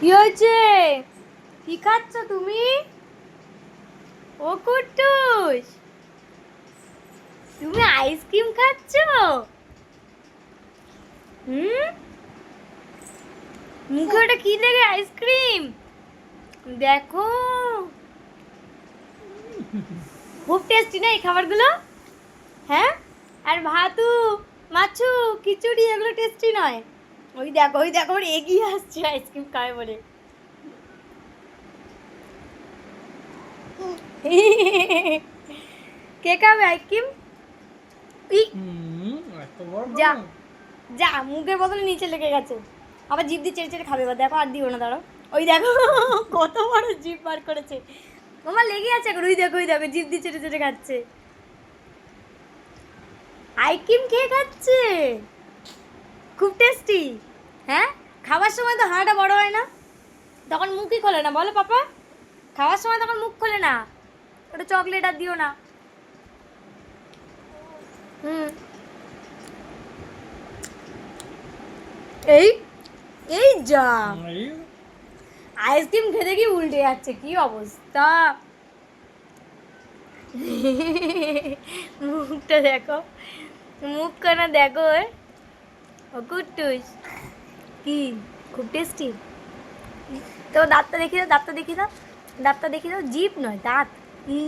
কি হয়েছে? কি খাচ্ছ তুমি? ও কুট্টুস! তুমি আইসক্রিম খাচ্ছ? হুম? মুখে ওটা কি লেগে আইসক্রিম? দেখো। খুব টেস্টি না এই খাবারগুলো? হ্যাঁ? আর ভাতু, মাছু, খিচুড়ি এগুলো টেস্টি নয়। ওই দেখো ওই দেখো ওর এগিয়ে আসছে আইসক্রিম খাবে বলে। কে খাবে আইসক্রিম যা যা মুখের বদলে নিচে লেগে গেছে। আবার জিভ দিয়ে চেড়ে চেড়ে খাবে এবার দেখো আর দিও না দাঁড়ো ওই দেখো কত বড় জিভ বার করেছে। আমার লেগে আছে এখন ওই দেখো ওই দেখো জিভ দিয়ে চেড়ে চেড়ে খাচ্ছে। আইসক্রিম খেয়ে খাচ্ছে? খুব টেস্টি হ্যাঁ? খাওয়ার সময় তো হাঁটা বড় হয় না। তখন মুখই খোলে না। বলো পাপা। খাওয়ার সময় তখন মুখ খোলে না। ওটা চকলেট আর দিও না। হুম। এই এই যা। আইসক্রিম খেতে কি উল্টে যাচ্ছে। কি অবস্থা? মুখটা দেখো। মুখ কানা দেখো। ও কুট্টুস কি? খুব টেস্টি তো দাঁতটা দেখি দাও, দাঁতটা দেখি দাও, দাঁতটা দেখি দাও। জিপ নয়, দাঁত। ই।